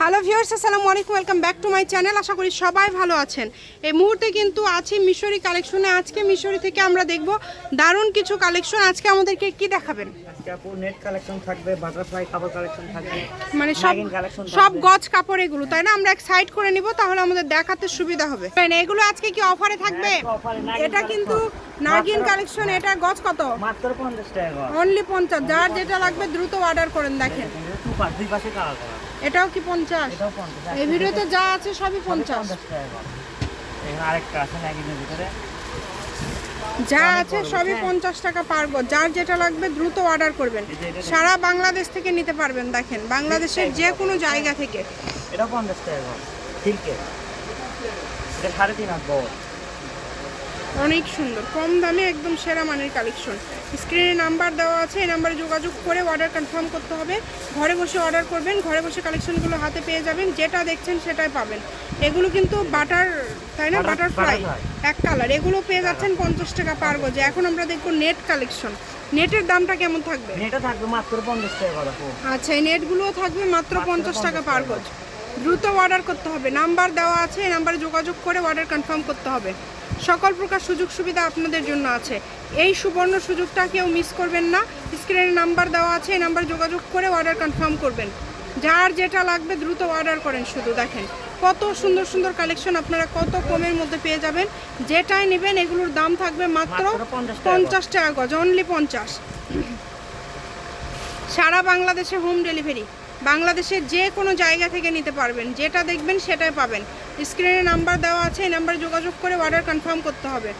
Hello viewers আসসালামু আলাইকুম welcome back to my channel আশা করি সবাই ভালো আছেন। এই মুহূর্তে কিন্তু আছি মিশরি কালেকশনে আজকে মিশরি থেকে আমরা দেখব দারুণ কিছু কালেকশন আজকে আমাদেরকে কি দেখাবেন? আজকে আপু নেট কালেকশন থাকবে বাটারফ্লাই কাপড় কালেকশন থাকবে মানে সব সব গজ কাপড় এগুলো তাই না? আমরা এক সাইড করে নিব তাহলে আমাদের দেখাতে সুবিধা হবে। মানে এগুলো আজকে কি অফারে থাকবে? হ্যাঁ, এটা কিন্তু নাগিন কালেকশন এটা গজ কত? মাত্র পঞ্চাশ টাকা অনলি পঞ্চাশ। যার যেটা লাগবে দ্রুত অর্ডার করেন দেখেন। দুই পাশে কালার এটাও কি পঞ্চাশ? এই ভিডিওতে যা আছে সবই পঞ্চাশ। আরেকটা আছে ভিতরে। যা আছে সবই হ্যাঁ। পঞ্চাশ টাকা পার গজ। যার যেটা লাগবে দ্রুত অর্ডার করবেন। এটা। সারা বাংলাদেশ থেকে নিতে পারবেন দেখেন। বাংলাদেশের যে কোনো জায়গা থেকে। এটাও পঞ্চাশ টাকা গজ। সিল্কের এটা সাড়ে তিন হাত বড় অনেক সুন্দর। কম দামে একদম সেরা মানের কালেকশন স্ক্রিনে নাম্বার দেওয়া আছে এই নাম্বারে যোগাযোগ করে অর্ডার কনফার্ম করতে হবে। ঘরে বসে অর্ডার করবেন ঘরে বসে কালেকশনগুলো হাতে পেয়ে যাবেন যেটা দেখছেন সেটাই পাবেন। এগুলো কিন্তু বাটার তাই না? Butter- butter fry butterfly। এক কালার এগুলো পেয়ে যাচ্ছেন পঞ্চাশ টাকা পার গজে। এখন আমরা দেখব নেট কালেকশন নেটের দামটা কেমন থাকবে? এটা থাকবে মাত্র পঞ্চাশ টাকা আচ্ছা এই নেটগুলোও থাকবে মাত্র পঞ্চাশ টাকা 50 পার গজ। দ্রুত অর্ডার করতে হবে। নাম্বার দেওয়া আছে এই নাম্বারে যোগাযোগ করে অর্ডার কনফার্ম করতে হবে। সকল প্রকার সুযোগ সুবিধা আপনাদের জন্য আছে। এই সুবর্ণ সুযোগটা কেউ মিস করবেন না। স্ক্রিনে নাম্বার দেওয়া আছে এই নাম্বারে যোগাযোগ করে অর্ডার কনফার্ম করবেন। যার যেটা লাগবে দ্রুত অর্ডার করেন শুধু দেখেন। কত সুন্দর সুন্দর কালেকশন আপনারা কত কমের মধ্যে পেয়ে যাবেন। যেটাই নেবেন এগুলোর দাম থাকবে মাত্র মাত্র 50 টাকা গজ। পঞ্চাশ টাকা গজ অনলি পঞ্চাশ। সারা বাংলাদেশে হোম ডেলিভারি বাংলাদেশের যে কোনো জায়গা থেকে নিতে পারবেন। যেটা দেখবেন সেটাই পাবেন। স্ক্রিনে নাম্বার দেওয়া আছে এই নাম্বারে যোগাযোগ করে অর্ডার কনফার্ম করতে হবে।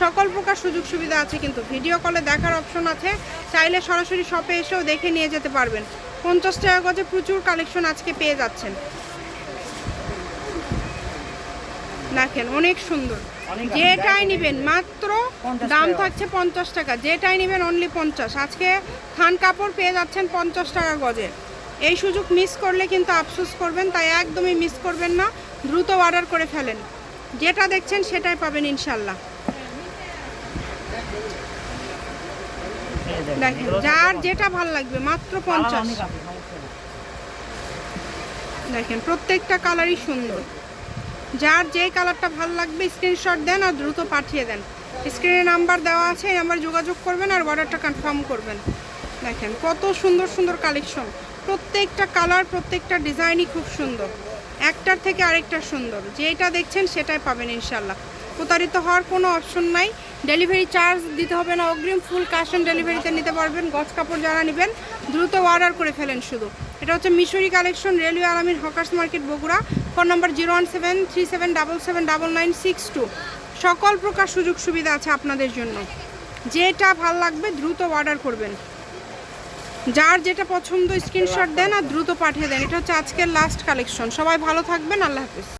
সকল প্রকার সুযোগ সুবিধা আছে কিন্তু। ভিডিও কলে দেখার অপশন আছে। চাইলে সরাসরি শপে এসেও দেখে নিয়ে যেতে পারবেন। পঞ্চাশ টাকা গজে প্রচুর কালেকশন আজকে পেয়ে যাচ্ছেন। দেখেন অনেক সুন্দর। যেটাই নেবেন মাত্র দাম। থাকছে পঞ্চাশ টাকা। যেটাই নেবেন অনলি পঞ্চাশ। আজকে থান কাপড় পেয়ে যাচ্ছেন পঞ্চাশ টাকা গজে। এই সুযোগ মিস করলে কিন্তু আফসোস করবেন তাই একদমই মিস করবেন না দ্রুত অর্ডার করে ফেলেন। যেটা দেখছেন সেটাই পাবেন ইনশাল্লাহ দেখেন, যার যেটা ভালো লাগবে মাত্র পঞ্চাশ। দেখেন প্রত্যেকটা কালারই সুন্দর। যার যে কালারটা ভালো লাগবে স্ক্রিনশট দেন আর দ্রুত পাঠিয়ে দেন। স্ক্রিনে নাম্বার দেওয়া আছে এই নাম্বার যোগাযোগ করবেন আর অর্ডারটা কনফার্ম করবেন। দেখেন কত সুন্দর সুন্দর কালেকশন প্রত্যেকটা কালার প্রত্যেকটা ডিজাইনই খুব সুন্দর। একটার থেকে আরেকটা সুন্দর। যেটা দেখছেন সেটাই পাবেন ইনশাল্লাহ প্রতারিত হওয়ার কোনো অপশন নাই। ডেলিভারি চার্জ দিতে হবে না অগ্রিম ফুল ক্যাশ অন ডেলিভারিতে নিতে পারবেন। গজ কাপড় যারা নেবেন, দ্রুত অর্ডার করে ফেলেন শুধু। এটা হচ্ছে Mishri collection railway Alamin hawkers market, Bogura. Phone number zero one seven three seven double seven double nine six two. সকল প্রকার সুযোগ সুবিধা আছে আপনাদের জন্য। যেটা ভালো লাগবে, দ্রুত অর্ডার করবেন। যার যেটা পছন্দ স্ক্রিনশট দেন আর দ্রুত পাঠিয়ে দেন। এটা হচ্ছে আজকের লাস্ট কালেকশন সবাই ভালো থাকবেন। আল্লাহ হাফিজ।